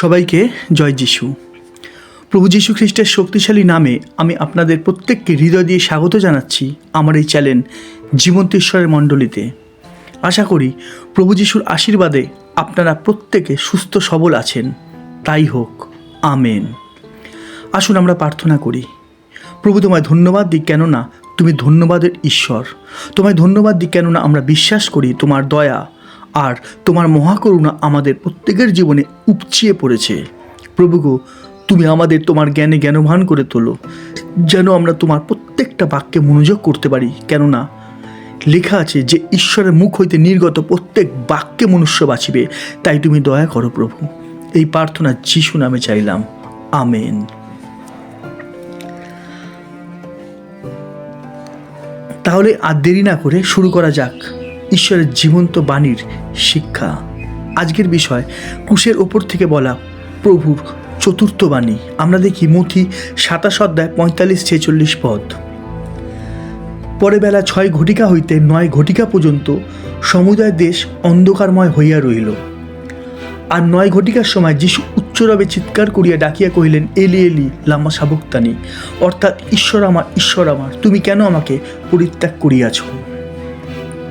সবাইকে জয় যিশু। প্রভু যীশু খ্রিস্টের শক্তিশালী নামে আমি আপনাদের প্রত্যেককে হৃদয় দিয়ে স্বাগত জানাচ্ছি আমার এই চ্যানেল জীবন্ত ঈশ্বরের মণ্ডলীতে। আশা করি প্রভু যিশুর আশীর্বাদে আপনারা প্রত্যেকে সুস্থ সবল আছেন। তাই হোক, আমেন। আসুন আমরা প্রার্থনা করি। প্রভু তোমায় ধন্যবাদ দিই কেননা তুমি ধন্যবাদের ঈশ্বর। তোমায় ধন্যবাদ দিই কেননা আমরা বিশ্বাস করি তোমার দয়া আর তোমার মহাকরুণা আমাদের প্রত্যেকের জীবনে উপচিয়ে পড়েছে। প্রভু গো তুমি আমাদের তোমার জ্ঞানে জ্ঞানভান করে তোলো, যেন আমরা তোমার প্রত্যেকটা বাক্যে মনোযোগ করতে পারি। কেননা, লেখা আছে যে ঈশ্বরের মুখ হইতে নির্গত প্রত্যেক বাক্যে মনুষ্য বাঁচিবে, তাই তুমি দয়া করো প্রভু। এই প্রার্থনা যিশু নামে চাইলাম। আমেন। তাহলে আর দেরি না করে শুরু করা যাক। ঈশ্বরের জীবন্ত বাণীর শিক্ষা। আজকের বিষয় কুশের ওপর থেকে বলা প্রভুর চতুর্থ বাণী। আমরা দেখি মথি সাতাশ অধ্যায় পঁয়তাল্লিশ ছেচল্লিশ পদ। পরে বেলা ছয় ঘটিকা হইতে নয় ঘটিকা পর্যন্ত সমুদয় দেশ অন্ধকারময় হইয়া রহিল আর নয় ঘটিকার সময় যিশু উচ্চরবে চিৎকার করিয়া ডাকিয়া কহিলেন, এলি এলি, লাম্মা সাবুক্তানি, অর্থাৎ ঈশ্বর আমার ঈশ্বর আমার, তুমি কেন আমাকে পরিত্যাগ করিয়াছ?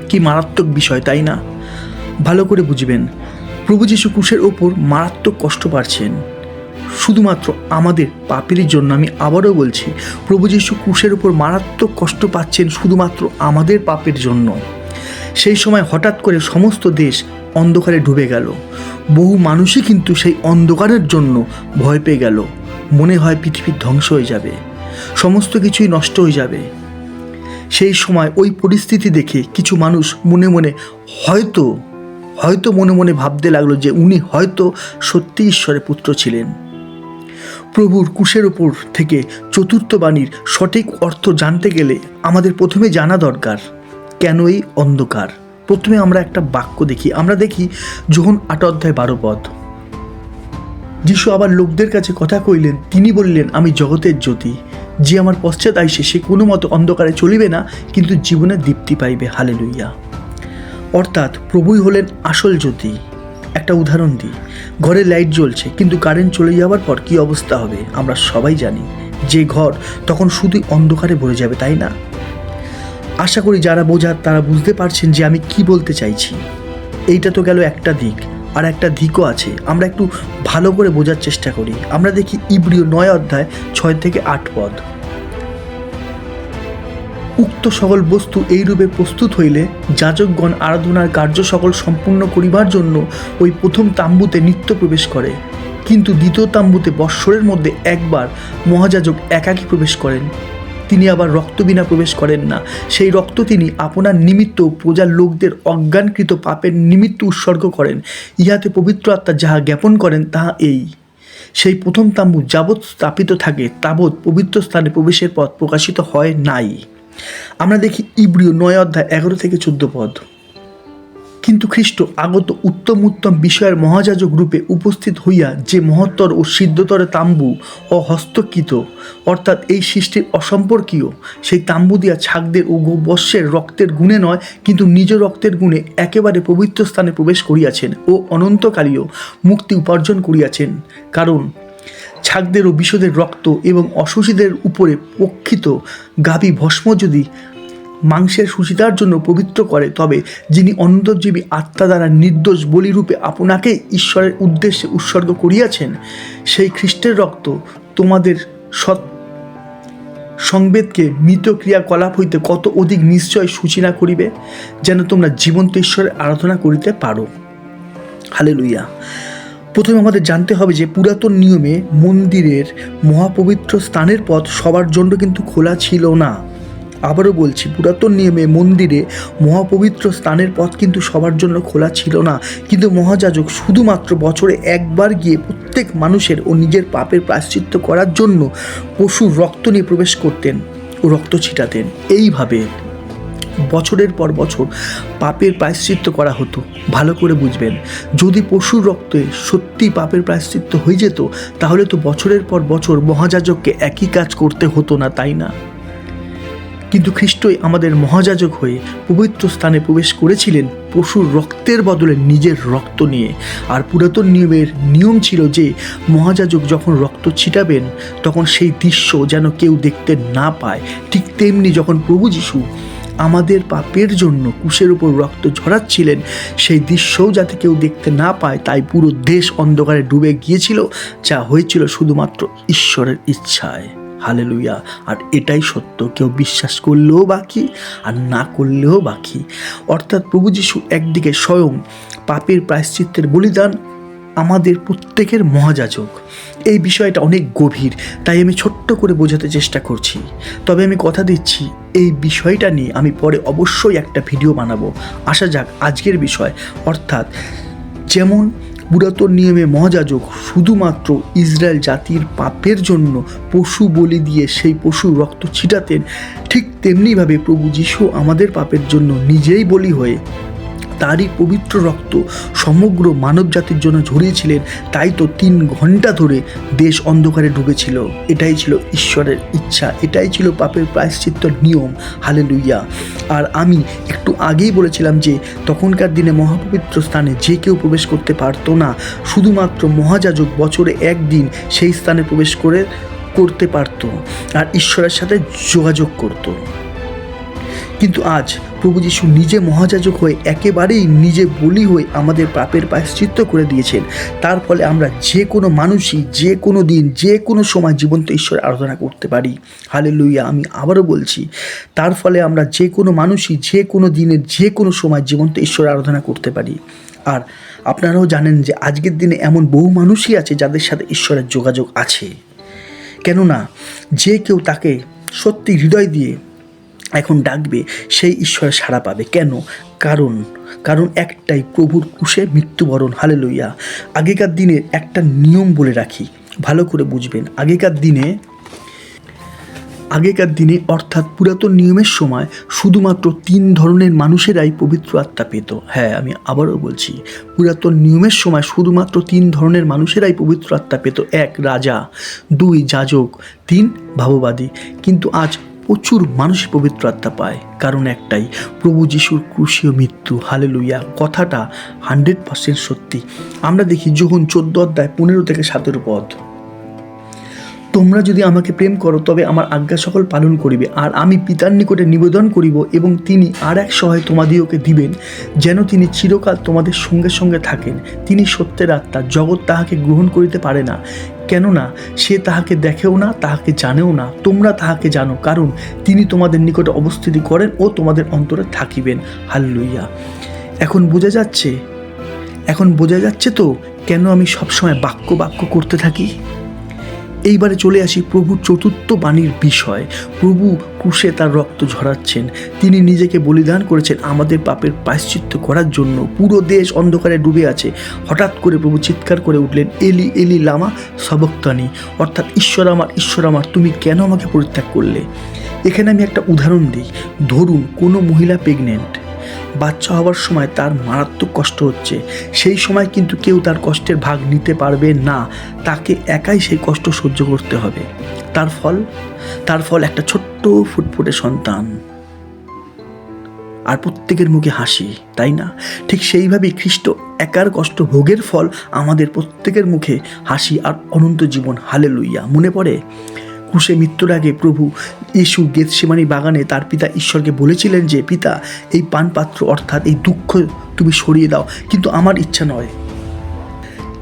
কি মারাত্মক বিষয়, তাই না? ভালো করে বুঝবেন, প্রভু যীশু ক্রুশের ওপর মারাত্মক কষ্ট পাচ্ছেন। শুধুমাত্র আমাদের পাপেরই জন্য আমি আবারও বলছি, প্রভু যীশু ক্রুশের ওপর মারাত্মক কষ্ট পাচ্ছেন শুধুমাত্র আমাদের পাপের জন্য। সেই সময় হঠাৎ করে সমস্ত দেশ অন্ধকারে ডুবে গেল। বহু মানুষই কিন্তু সেই অন্ধকারের জন্য ভয় পেয়ে গেল। মনে হয় পৃথিবীর ধ্বংস হয়ে যাবে। সমস্ত কিছুই নষ্ট হয়ে যাবে। সেই সময় ওই পরিস্থিতি দেখে কিছু মানুষ মনে মনে হয়তো হয়তো মনে মনে ভাবতে লাগল যে উনি হয়তো সত্যি ঈশ্বরের পুত্র ছিলেন। প্রভুর কুশের ওপর থেকে চতুর্থ বাণীর সঠিক অর্থ জানতে গেলে আমাদের প্রথমে জানা দরকার, কেন এই অন্ধকার? প্রথমে আমরা একটা বাক্য দেখি। আমরা দেখি যখন আট অধ্যায় বারো পদ। যিশু আবার লোকদের কাছে কথা কইলেন, তিনি বললেন, আমি জগতের জ্যোতি। যে আমার পশ্চাৎ আইসে সে কোনো মতো অন্ধকারে চলিবে না, কিন্তু জীবনে দীপ্তি পাইবে। হালে লইয়া অর্থাৎ প্রভুই হলেন আসল জ্যোতি। একটা উদাহরণ দিই। ঘরে লাইট জ্বলছে, কিন্তু কারেন্ট চলে যাওয়ার পর কী অবস্থা হবে, আমরা সবাই জানি। যে ঘর তখন শুধুই অন্ধকারে ভরে যাবে, তাই না? আশা করি যারা বোঝার তারা বুঝতে পারছেন যে আমি কি বলতে চাইছি। এইটা তো গেল একটা দিক। আর একটা দিকও আছে। আমরা একটু ভালো করে বোঝার চেষ্টা করি। আমরা দেখি ইব্রিয় নয় অধ্যায় ছয় থেকে আট পদ। উক্ত সকল বস্তু এইরূপে প্রস্তুত হইলে যাজকগণ আরাধনার কার্য সকল সম্পূর্ণ করিবার জন্য ওই প্রথম তাম্বুতে নিত্য প্রবেশ করে। কিন্তু দ্বিতীয় তাম্বুতে বৎসরের মধ্যে একবার মহাযাজক একাকী প্রবেশ করেন। তিনি আবার রক্ত বিনা প্রবেশ করেন না। সেই রক্ত তিনি আপনার নিমিত্ত প্রজার লোকদের অজ্ঞানকৃত পাপের নিমিত্ত উৎসর্গ করেন। ইহাতে পবিত্র আত্মা যাহা জ্ঞাপন করেন, তাহা এই। সেই প্রথম তাম্বু যাবৎ স্থাপিত থাকে, তাবৎ পবিত্র স্থানে প্রবেশের পথ প্রকাশিত হয় নাই। আমরা দেখি ইব্রিয় নয় অধ্যায় এগারো থেকে চোদ্দ পদ। কিন্তু খ্রিস্ট আগত উত্তম উত্তম বিষয়ের মহাযাজক রূপে উপস্থিত হইয়া যে মহত্তর ও সিদ্ধতর তাম্বু ও হস্তকৃত অর্থাৎ এই সৃষ্টির অসম্পর্কীয়, সেই তাম্বু দিয়া ছাগদের ও গোবর্ষের রক্তের গুণে নয়, কিন্তু নিজ রক্তের গুণে একেবারে পবিত্র স্থানে প্রবেশ করিয়াছেন ও অনন্তকালীয় মুক্তি উপার্জন করিয়াছেন। কারণ ছাগদের ও বিষদের রক্ত এবং অশুচিদের উপরে পক্ষিত গাভী ভস্ম যদি মাংসের সুচিতার জন্য পবিত্র করে, তবে যিনি অন্তর্জীবী আত্মা দ্বারা নির্দোষ বলিরূপে আপনাকে ঈশ্বরের উদ্দেশ্যে উৎসর্গ করিয়াছেন, সেই খ্রিস্টের রক্ত তোমাদের সৎ সংবেদকে মৃত ক্রিয়াকলাপ হইতে কত অধিক নিশ্চয় সূচনা করিবে, যেন তোমরা জীবন্ত ঈশ্বরের আরাধনা করিতে পারো। হালে লুইয়া প্রথমে আমাদের জানতে হবে যে পুরাতন নিয়মে মন্দিরের মহাপবিত্র স্থানের পথ সবার জন্য কিন্তু খোলা ছিল না। আবারও বলছি, পুরাতন নিয়মে মন্দিরে মহাপবিত্র স্থানের পথ কিন্তু সবার জন্য খোলা ছিল না। কিন্তু মহাযাজক শুধুমাত্র বছরে একবার গিয়ে প্রত্যেক মানুষের ও নিজের পাপের প্রায়শ্চিত্ত করার জন্য পশুর রক্ত নিয়ে প্রবেশ করতেন ও রক্ত ছিটাতেন। এইভাবে বছরের পর বছর পাপের প্রায়শ্চিত্ত করা হতো। ভালো করে বুঝবেন, যদি পশুর রক্তে সত্যি পাপের প্রায়শ্চিত্ত হয়ে যেত, তাহলে তো বছরের পর বছর মহাযাজককে একই কাজ করতে হতো না, তাই না? কিন্তু খ্রিস্টই আমাদের মহাযাজক হয়ে পবিত্র স্থানে প্রবেশ করেছিলেন পশুর রক্তের বদলে নিজের রক্ত নিয়ে। আর পুরাতন নিয়মের নিয়ম ছিল যে, মহাযাজক যখন রক্ত ছিটাবেন, তখন সেই দৃশ্য যেন কেউ দেখতে না পায়। ঠিক তেমনি যখন প্রভু যিশু আমাদের পাপের জন্য কুশের উপর রক্ত ঝরাচ্ছিলেন, সেই দৃশ্যও যাতে কেউ দেখতে না পায়, তাই পুরো দেশ অন্ধকারে ডুবে গিয়েছিল, যা হয়েছিল শুধুমাত্র ঈশ্বরের ইচ্ছায়। হালেলুইয়া আর এটাই সত্য, কেউ বিশ্বাস করলেও বাকি আর না করলেও বাকি। অর্থাৎ প্রভু যিশু একদিকে স্বয়ং পাপের প্রায়শ্চিত্তের বলিদান আমাদের প্রত্যেকের মহাযাজক। এই বিষয়টা অনেক গভীর, তাই আমি ছোট্ট করে বোঝাতে চেষ্টা করছি। তবে আমি কথা দিচ্ছি, এই বিষয়টা নিয়ে আমি পরে অবশ্যই একটা ভিডিও বানাবো। আসা যাক আজকের বিষয়। অর্থাৎ যেমন পুরাতন নিয়মে মহাযাজক শুধুমাত্র ইসরায়েল জাতির পাপের জন্য পশু বলি দিয়ে সেই পশু রক্ত ছিটাতেন, ঠিক তেমনিভাবে প্রভু যীশু আমাদের পাপের জন্য নিজেই বলি হয়ে তারই পবিত্র রক্ত সমগ্র মানব জাতির জন্য ঝরিয়েছিলেন। তাই তো তিন ঘণ্টা ধরে দেশ অন্ধকারে ডুবেছিল। এটাই ছিল ঈশ্বরের ইচ্ছা। এটাই ছিল পাপের প্রায়শ্চিত্ত নিয়ম। হালে লুইয়া আর আমি একটু আগেই বলেছিলাম যে, তখনকার দিনে মহাপবিত্র স্থানে যে কেউ প্রবেশ করতে পারতো না। শুধুমাত্র মহাযাজক বছরে একদিন সেই স্থানে প্রবেশ করে, করতে পারতো। আর ঈশ্বরের সাথে যোগাযোগ করতো। কিন্তু আজ প্রভু যিশু নিজে মহাযাজক হয়ে একেবারেই নিজে বলি হয়ে আমাদের পাপের প্রায়শ্চিত্ত করে দিয়েছেন। তার ফলে আমরা যে কোনো মানুষই, যে কোনো দিন, যে কোনো সময় জীবন্ত ঈশ্বরের আরাধনা করতে পারি। হালে লুইয়া আমি আবারও বলছি, তার ফলে আমরা যে কোনো মানুষই, যে কোনো দিনের, যে কোনো সময় জীবন্ত ঈশ্বরের আরাধনা করতে পারি। আর আপনারাও জানেন যে আজকের দিনে এমন বহু মানুষই আছে যাদের সাথে ঈশ্বরের যোগাযোগ আছে। কেননা যে কেউ তাকে সত্যি হৃদয় দিয়ে এখন ডাকবে, সেই ঈশ্বরের সাড়া পাবে। কেন? কারণ কারণ একটাই প্রভুর কুশে মৃত্যুবরণ হালে লইয়া আগেকার দিনে একটা নিয়ম বলে রাখি, ভালো করে বুঝবেন। আগেকার দিনে আগেকার দিনে অর্থাৎ পুরাতন নিয়মের সময় শুধুমাত্র তিন ধরনের মানুষেরাই পবিত্র আত্মা পেত। হ্যাঁ আমি আবারও বলছি, পুরাতন নিয়মের সময় শুধুমাত্র তিন ধরনের মানুষেরাই পবিত্র আত্মা পেত। এক, রাজা, দুই, যাজক, তিন, ভাববাদী। কিন্তু আজ প্রচুর মানুষ পবিত্র আত্মা পায়। কারণ একটাই, প্রভু যিশুর ক্রুশীয় মৃত্যু। হালে লুইয়া কথাটা হান্ড্রেড পার্সেন্ট সত্যি। আমরা দেখি যখন চোদ্দ অধ্যায় পনেরো থেকে সতেরো পদ। তোমরা যদি আমাকে প্রেম করো, তবে আমার আজ্ঞা সকল পালন করিবে। আর আমি পিতার নিকটে নিবেদন করিব এবং তিনি আর এক সহায় তোমাদিওকে দিবেন, যেন তিনি চিরকাল তোমাদের সঙ্গে সঙ্গে থাকেন। তিনি সত্যের আত্মা, জগৎ তাহাকে গ্রহণ করিতে পারে না। কেননা, সে তাহাকে দেখেও না, তাহাকে জানেও না। তোমরা তাহাকে জানো, কারণ তিনি তোমাদের নিকটে অবস্থিতি করেন ও তোমাদের অন্তরে থাকিবেন। হাল্লুইয়া এখন বোঝা যাচ্ছে, এখন বোঝা যাচ্ছে তো, কেন আমি সবসময় বাক্য বাক্য করতে থাকি? এইবারে চলে আসি প্রভুর চতুর্থ বাণীর বিষয়। প্রভু ক্রুশে তার রক্ত ঝরাচ্ছেন। তিনি নিজেকে বলিদান করেছেন আমাদের পাপের প্রায়শ্চিত্ত করার জন্য। পুরো দেশ অন্ধকারে ডুবে আছে। হঠাৎ করে প্রভু চিৎকার করে উঠলেন, এলি এলি লামা সবক্তানি, অর্থাৎ ঈশ্বর আমার ঈশ্বর আমার, তুমি কেন আমাকে পরিত্যাগ করলে? এখানে আমি একটা উদাহরণ দিই। ধরুন, কোনো মহিলা প্রেগনেন্ট বাচ্চা হওয়ার সময় তার মারাত্মক কষ্ট হচ্ছে। সেই সময় কিন্তু কেউ তার কষ্টের ভাগ নিতে পারবে না। তাকে একাই সেই কষ্ট সহ্য করতে হবে। তার ফল? তার ফল একটা ছোট্ট ফুটফুটে সন্তান। আর প্রত্যেকের মুখে হাসি, তাই না? ঠিক সেইভাবেই খ্রিস্ট একার কষ্ট ভোগের ফল আমাদের প্রত্যেকের মুখে হাসি আর অনন্ত জীবন। হালে লইয়া মনে পড়ে? ক্রুশে মৃত্যুর আগে প্রভু ইস্যু গেতসেমানি বাগানে তার পিতা ঈশ্বরকে বলেছিলেন যে, পিতা, এই পানপাত্র অর্থাৎ এই দুঃখ তুমি সরিয়ে দাও, কিন্তু আমার ইচ্ছা নয়।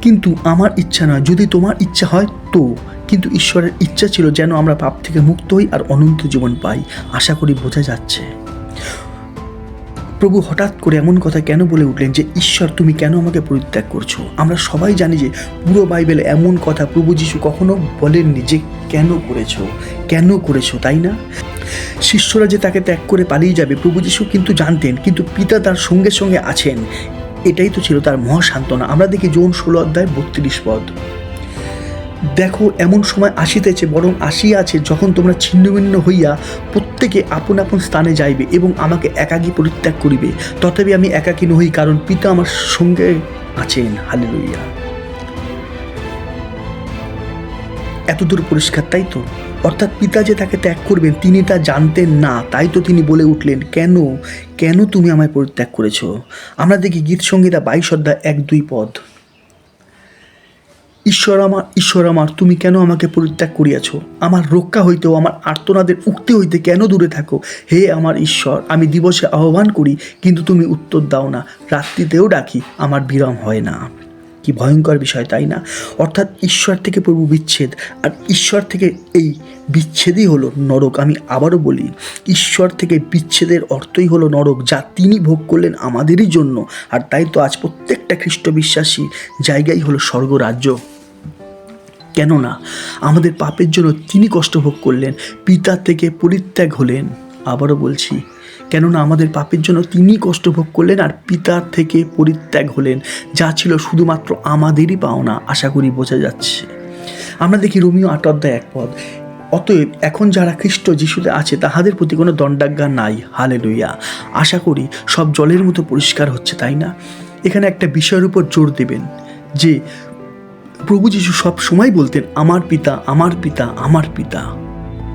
কিন্তু আমার ইচ্ছা নয়। যদি তোমার ইচ্ছা হয়, তো। কিন্তু ঈশ্বরের ইচ্ছা ছিল যেন আমরা পাপ থেকে মুক্ত হই আর অনন্ত জীবন পাই। আশা করি বোঝা যাচ্ছে। প্রভু হঠাৎ করে এমন কথা কেন বলে উঠলেন যে, ঈশ্বর, তুমি কেন আমাকে পরিত্যাগ করছ? আমরা সবাই জানি যে, পুরো বাইবেলে এমন কথা প্রভু যিশু কখনো বলেননি যে, কেন করেছ? কেন করেছ? তাই না? শিষ্যরা যে তাকে ত্যাগ করে পালিয়ে যাবে, প্রভু যিশু কিন্তু জানতেন, কিন্তু পিতা তার সঙ্গে সঙ্গে আছেন। এটাই তো ছিল তার মহাসান্ত্বনা। আমরা দেখি যৌন ষোলো অধ্যায় বত্রিশ পদ। দেখো, এমন সময় আসিতেছে, বরং আসিয়াছে যখন তোমরা ছিন্নভিন্ন হইয়া প্রত্যেকে আপন আপন স্থানে যাইবে এবং আমাকে একাকী পরিত্যাগ করিবে। তথাপি আমি একাকী নই কারণ পিতা আমার সঙ্গে আছেন। হালেলুইয়া এতদূর পরিষ্কার, তাই তো? অর্থাৎ পিতা যে তাকে ত্যাগ করবেন, তিনি তা জানতেন না, তাই তো তিনি বলে উঠলেন, কেন? কেন তুমি আমায় পরিত্যাগ করেছ? আমরা দেখি গীত সঙ্গীতা বাইশ অধ্যায় এক দুই পদ। ঈশ্বর আমার ঈশ্বর আমার, তুমি কেন আমাকে পরিত্যাগ করিয়াছ? আমার রক্ষা হইতেও, আমার আর্তনাদের উক্তি হইতে কেন দূরে থাকো? হে আমার ঈশ্বর, আমি দিবসে আহ্বান করি, কিন্তু তুমি উত্তর দাও না। রাত্রিতেও ডাকি, আমার বিরাম হয় না। কি ভয়ঙ্কর বিষয়, তাই না? অর্থাৎ ঈশ্বর থেকে প্রভু বিচ্ছেদ, আর ঈশ্বর থেকে এই বিচ্ছেদই হলো নরক। আমি আবারও বলি, ঈশ্বর থেকে বিচ্ছেদের অর্থই হলো নরক, যা তিনি ভোগ করলেন আমাদেরই জন্য। আর তাই তো আজ প্রত্যেকটা খ্রিস্ট বিশ্বাসী জায়গাই হলো স্বর্গরাজ্য। কেননা আমাদের পাপের জন্য তিনি কষ্ট ভোগ করলেন, পিতা থেকে পরিত্যাগ হলেন। আবারও বলছি, কেননা আমাদের পাপের জন্য তিনি কষ্ট ভোগ করলেন আর পিতার থেকে পরিত্যাগ হলেন, যা ছিল শুধুমাত্র আমাদেরই পাওনা, আশা করি বোঝা যাচ্ছে। আমরা দেখি রোমিও আট অধ্যায় এক পদ, অতএব এখন যারা খ্রিস্ট যিশুতে আছে, তাহাদের প্রতি কোনো দণ্ডাজ্ঞা নাই। হালে লইয়া আশা করি সব জলের মতো পরিষ্কার হচ্ছে, তাই না? এখানে একটা বিষয়ের উপর জোর দেবেন, যে প্রভু যিশু সব সময় বলতেন, আমার পিতা আমার পিতা আমার পিতা।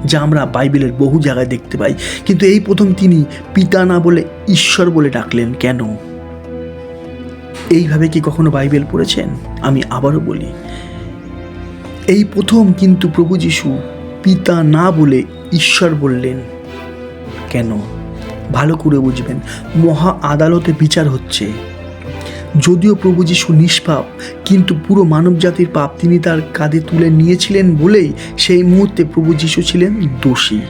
যা আমরা বাইবেলের বহু জায়গায় দেখতে পাই। কিন্তু এই প্রথম তিনি পিতা না বলে ঈশ্বর বলে ডাকলেন কেন? এইভাবে কি কখনো বাইবেল পড়েছেন? আমি আবারও বলি, এই প্রথম কিন্তু প্রভু যিশু পিতা না বলে ঈশ্বর বললেন কেন? ভালো করে বুঝবেন, মহা আদালতে বিচার হচ্ছে। যদিও প্রভু যিশু নিষ্পাপ, কিন্তু পুরো মানব জাতির পাপ তিনি তার কাঁধে তুলে নিয়েছিলেন বলেই সেই মুহূর্তে প্রভু যিশু ছিলেন দোষী।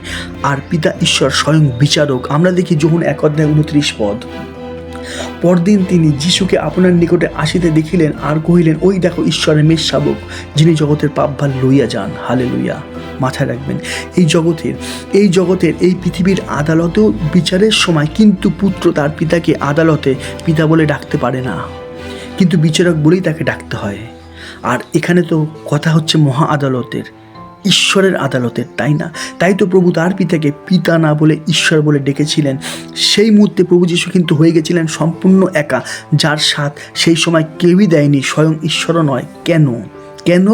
আর পিতা ঈশ্বর স্বয়ং বিচারক। আমরা দেখি যখন এক অধ্যায় উনত্রিশ পদ। পরদিন তিনি যিশুকে আপনার নিকটে আসিতে দেখিলেন আর কহিলেন, ওই দেখো ঈশ্বরের মেষ শাবক যিনি জগতের পাপ ভালো লইয়া যান। হালে লইয়া মাথায় রাখবেন। এই জগতের এই জগতের, এই পৃথিবীর আদালতেও বিচারের সময় কিন্তু পুত্র তার পিতাকে আদালতে পিতা বলে ডাকতে পারে না। কিন্তু বিচারক বলেই তাকে ডাকতে হয়। আর এখানে তো কথা হচ্ছে মহা আদালতের, ঈশ্বরের আদালতের, তাই না? তাই তো প্রভু তার পিতাকে পিতা না বলে ঈশ্বর বলে ডেকেছিলেন। সেই মুহূর্তে প্রভু যিশু কিন্তু হয়ে গেছিলেন সম্পূর্ণ একা। যার স্বাদ সেই সময় কেউই দেয়নি, স্বয়ং ঈশ্বরও নয়। কেন? কেন?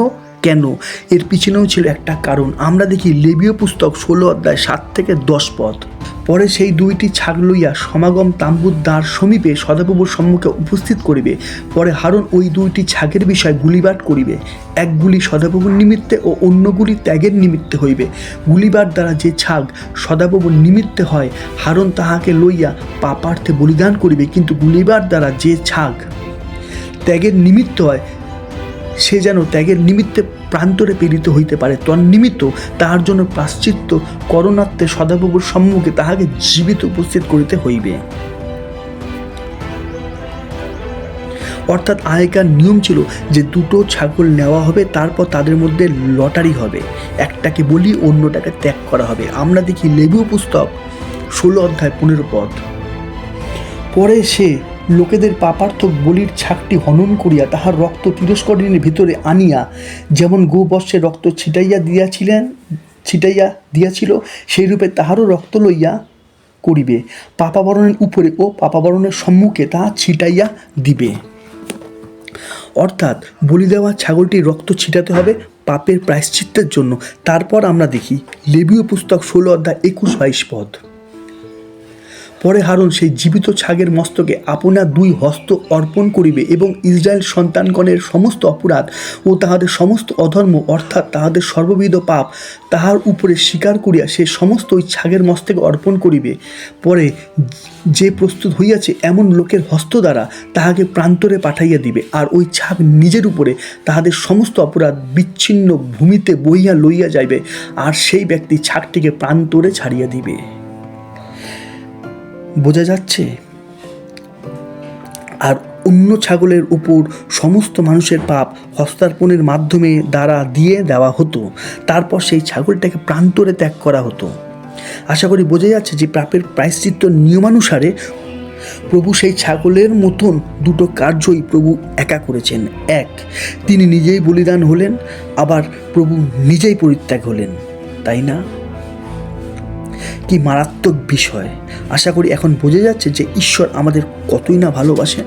কেন? এর পিছনেও ছিল একটা কারণ। আমরা দেখি লেবীয় পুস্তক ষোলো অধ্যায় সাত থেকে দশ পদ। পরে সেই দুইটি ছাগ লইয়া সমাগম তাম্বুর দ্বার সমীপে সদাপ্রভুর সম্মুখে উপস্থিত করিবে। পরে হারুন ওই দুইটি ছাগের বিষয় গুলিবাট করিবে। এক গুলি সদাপ্রভুর নিমিত্তে ও অন্যগুলি ত্যাগের নিমিত্তে হইবে। গুলিবার দ্বারা যে ছাগ সদাপ্রভুর নিমিত্তে হয়, হারুন তাহাকে লইয়া পাপার্থে বলিদান করিবে, কিন্তু গুলিবার দ্বারা যে ছাগ ত্যাগের নিমিত্ত হয় সে যেন ত্যাগের নিমিত্তে প্রান্তরে প্রেরিত হইতে পারে। তন্নিমিত্ত তাহার জন্য প্রাশ্চিত্য করণাত্মে সদাপ্রভুর সম্মুখে তাহাকে জীবিত উপস্থিত করিতে হইবে। অর্থাৎ আগেকার নিয়ম ছিল যে দুটো ছাগল নেওয়া হবে, তারপর তাদের মধ্যে লটারি হবে। একটাকে বলি, অন্যটাকে ত্যাগ করা হবে। আমরা দেখি লেবু পুস্তক ষোলো অধ্যায় পনেরো পদ। পরে সে লোকেদের পাপার্থক বলির ছাকটি হনন করিয়া তাহার রক্ত তিরস্করিণীর ভিতরে আনিয়া, যেমন গোবর্ষের রক্ত ছিটাইয়া দিয়াছিলেন, ছিটাইয়া দিয়াছিল সেই রূপে তাহারও রক্ত লইয়া করিবে। পাপাবরণের উপরে ও পাপাবরণের সম্মুখে তাহা ছিটাইয়া দিবে। অর্থাৎ বলি দেওয়া ছাগলটির রক্ত ছিটাতে হবে পাপের প্রায়শ্চিত্তের জন্য। তারপর আমরা দেখি, লেবীয় পুস্তক ষোলো অধ্যায় একুশ বাইশ পদ। পরে হারুন সেই জীবিত ছাগের মস্তকে আপনার দুই হস্ত অর্পণ করিবে এবং ইসরায়েল সন্তানগণের সমস্ত অপরাধ ও তাহাদের সমস্ত অধর্ম অর্থাৎ তাহাদের সর্ববিধ পাপ তাহার উপরে স্বীকার করিয়া সে সমস্ত ওই ছাগের মস্তকে অর্পণ করিবে। পরে যে প্রস্তুত হইয়াছে এমন লোকের হস্ত দ্বারা তাহাকে প্রান্তরে পাঠাইয়া দিবে আর ওই ছাগ নিজের উপরে তাহাদের সমস্ত অপরাধ বিচ্ছিন্ন ভূমিতে বইয়া লইয়া যাইবে আর সেই ব্যক্তি ছাগটিকে প্রান্তরে ছাড়িয়া দিবে। বোঝা যাচ্ছে? আর অন্য ছাগলের উপর সমস্ত মানুষের পাপ হস্তার্পণের মাধ্যমে দ্বারা দিয়ে দেওয়া হতো। তারপর সেই ছাগলটাকে প্রান্তরে ত্যাগ করা হতো। আশা করি বোঝা যাচ্ছে যে পাপের প্রায়শ্চিত্ত নিয়মানুসারে প্রভু সেই ছাগলের মতন দুটো কার্যই প্রভু একা করেছেন। এক, তিনি নিজেই বলিদান হলেন, আবার প্রভু নিজেই পরিত্যাগ হলেন। তাই না? কি মারাত্মক বিষয়। আশা করি এখন বোঝা যাচ্ছে যে ঈশ্বর আমাদের কতই না ভালোবাসে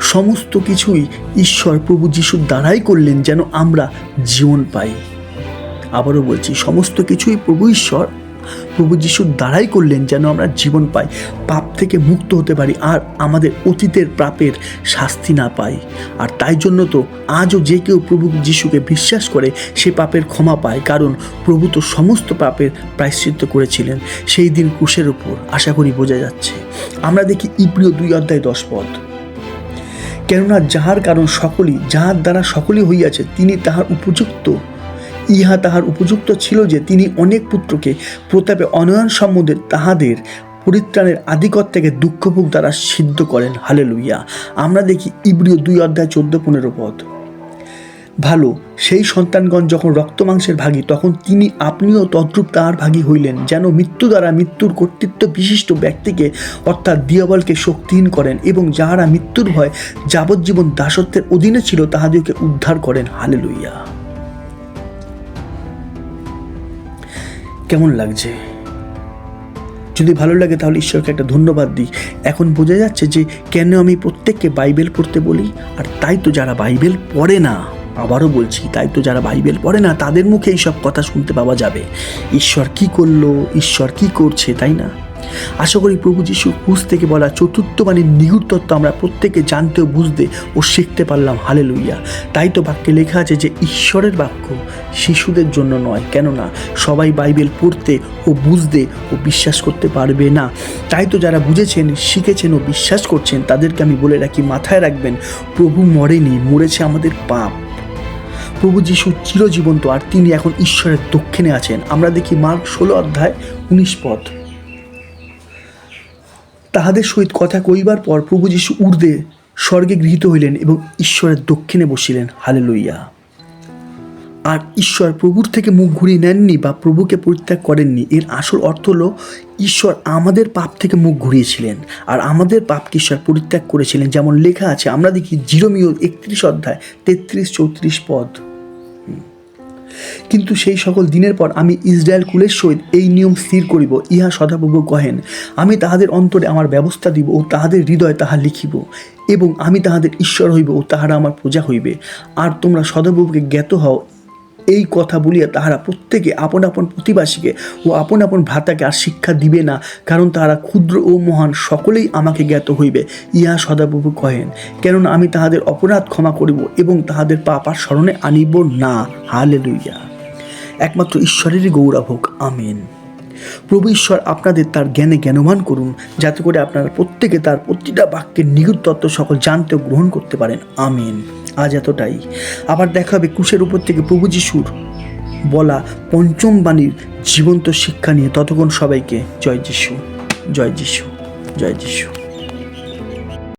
সমস্ত কিছুই ঈশ্বর প্রভু যিশুর দ্বারাই করলেন যেন আমরা জীবন পাই। আবারও বলছি, সমস্ত কিছুই প্রভু ঈশ্বর প্রভু যিশুর দ্বারাই করলেন যেন আমরা জীবন পাই, পাপ থেকে মুক্ত হতে পারি আর আমাদের অতীতের পাপের শাস্তি না পাই। আর তাই জন্য তো আজও যে কেউ প্রভু যিশুকে বিশ্বাস করে, সে পাপের ক্ষমা পায়, কারণ প্রভু তো সমস্ত পাপের প্রায়শ্চিত্ত করেছিলেন। সেই দিন কুশের উপর আশা করি বোঝা যাচ্ছে। আমরা দেখি ইপ্রিয় দুই অধ্যায় দশ পদ। কেননা যাহার কারণ সকলই, যাহার দ্বারা সকলই হইয়াছে, তিনি তাহার উপযুক্ত ইহা তাহার উপযুক্ত ছিল যে তিনি অনেক পুত্রকে প্রতাপে অনয়ন সম্বন্ধে তাহাদের পরিত্রাণের আধিকত্যাকে দুঃখভোগ দ্বারা সিদ্ধ করেন। হালে লুইয়া আমরা দেখি ইব্রিয় দুই অধ্যায় চোদ্দ পনেরো পদ। ভালো, সেই সন্তানগণ যখন রক্ত মাংসের ভাগী, তখন তিনি আপনিও তদ্রূপ তাহার ভাগী হইলেন, যেন মৃত্যু দ্বারা মৃত্যুর কর্তৃত্ব বিশিষ্ট ব্যক্তিকে অর্থাৎ দিয়াবলকে শক্তিহীন করেন এবং যাহারা মৃত্যুর ভয় যাবজ্জীবন দাসত্বের অধীনে ছিল, তাহাদেরকে উদ্ধার করেন। হালে লইয়া কেমন লাগছে? যদি ভালো লাগে তাহলে ঈশ্বরকে একটা ধন্যবাদ দিই। এখন বোঝা যাচ্ছে যে কেন আমি প্রত্যেককে বাইবেল পড়তে বলি, আর তাই তো যারা বাইবেল পড়ে না, আবারও বলছি, তাই তো যারা বাইবেল পড়ে না, তাদের মুখে এইসব কথা শুনতে পাওয়া যাবে। ঈশ্বর কি করল? ঈশ্বর কি করছে? তাই না? আশা করি প্রভু যিশু ক্রুশ থেকে বলা চতুর্থ বাণীর নিগুড় তত্ত্ব আমরা প্রত্যেকে জানতে ও বুঝতে ও শিখতে পারলাম। হালে লইয়া তাই তো বাক্যে লেখা আছে যে ঈশ্বরের বাক্য শিশুদের জন্য নয়, কেননা সবাই বাইবেল পড়তে ও বুঝতে ও বিশ্বাস করতে পারবে না। তাই তো যারা বুঝেছেন, শিখেছেন ও বিশ্বাস করছেন, তাদেরকে আমি বলে রাখি, মাথায় রাখবেন, প্রভু মরেনি, মরেছে আমাদের পাপ। প্রভু যিশু চিরজীবন্ত, আর তিনি এখন ঈশ্বরের দক্ষিণে আছেন। আমরা দেখি মার্ক ষোলো অধ্যায় উনিশ পদ। তাহাদের সহিত কথা কইবার পর প্রভু যিশু ঊর্ধ্বে স্বর্গে গৃহীত হইলেন এবং ঈশ্বরের দক্ষিণে বসিলেন। হালে লইয়া আর ঈশ্বর প্রভুর থেকে মুখ ঘুরিয়ে নেননি বা প্রভুকে পরিত্যাগ করেননি। এর আসল অর্থ হলো, ঈশ্বর আমাদের পাপ থেকে মুখ ঘুরিয়েছিলেন আর আমাদের পাপকে ঈশ্বর পরিত্যাগ করেছিলেন। যেমন লেখা আছে, আমরা দেখি জিরোমিও একত্রিশ অধ্যায় তেত্রিশ চৌত্রিশ পদ। কিন্তু সেই সকল দিনের পর আমি ইসরায়েল কুলের সহিত এই নিয়ম স্থির করিব, ইহা সদাপ্রভু কহেন। আমি তাহাদের অন্তরে আমার ব্যবস্থা দিব ও তাহাদের হৃদয় তাহা লিখিব এবং আমি তাহাদের ঈশ্বর হইব ও তাহারা আমার পূজা হইবে। আর তোমরা সদাপ্রভুকে জ্ঞাত হও এই কথা বলিয়া তাহারা প্রত্যেকে আপন আপন প্রতিবাসীকে ও আপন আপন ভ্রাতাকে আর শিক্ষা দিবে না, কারণ তাহারা ক্ষুদ্র ও মহান সকলেই আমাকে জ্ঞাত হইবে, ইহা সদাপ্রভু কহেন। কেননা আমি তাহাদের অপরাধ ক্ষমা করিব এবং তাহাদের পাপার স্মরণে আনিব না। হালে লইয়া একমাত্র ঈশ্বরেরই গৌরব হোক। আমেন। প্রভু ঈশ্বর আপনাদের তার জ্ঞানে জ্ঞানবান করুন, যাতে করে আপনারা প্রত্যেকে তার প্রতিটা বাক্যের নিগুড় তত্ত্ব সকল জানতে গ্রহণ করতে পারেন। আমেন। আজ এতটাই। আবার দেখা হবে কুশের উপর থেকে প্রভু যিশুর। বলা পঞ্চম বাণীর জীবন্ত শিক্ষা নিয়ে। ততক্ষণ সবাইকে জয় যিশু জয় যিশু জয় যিশু।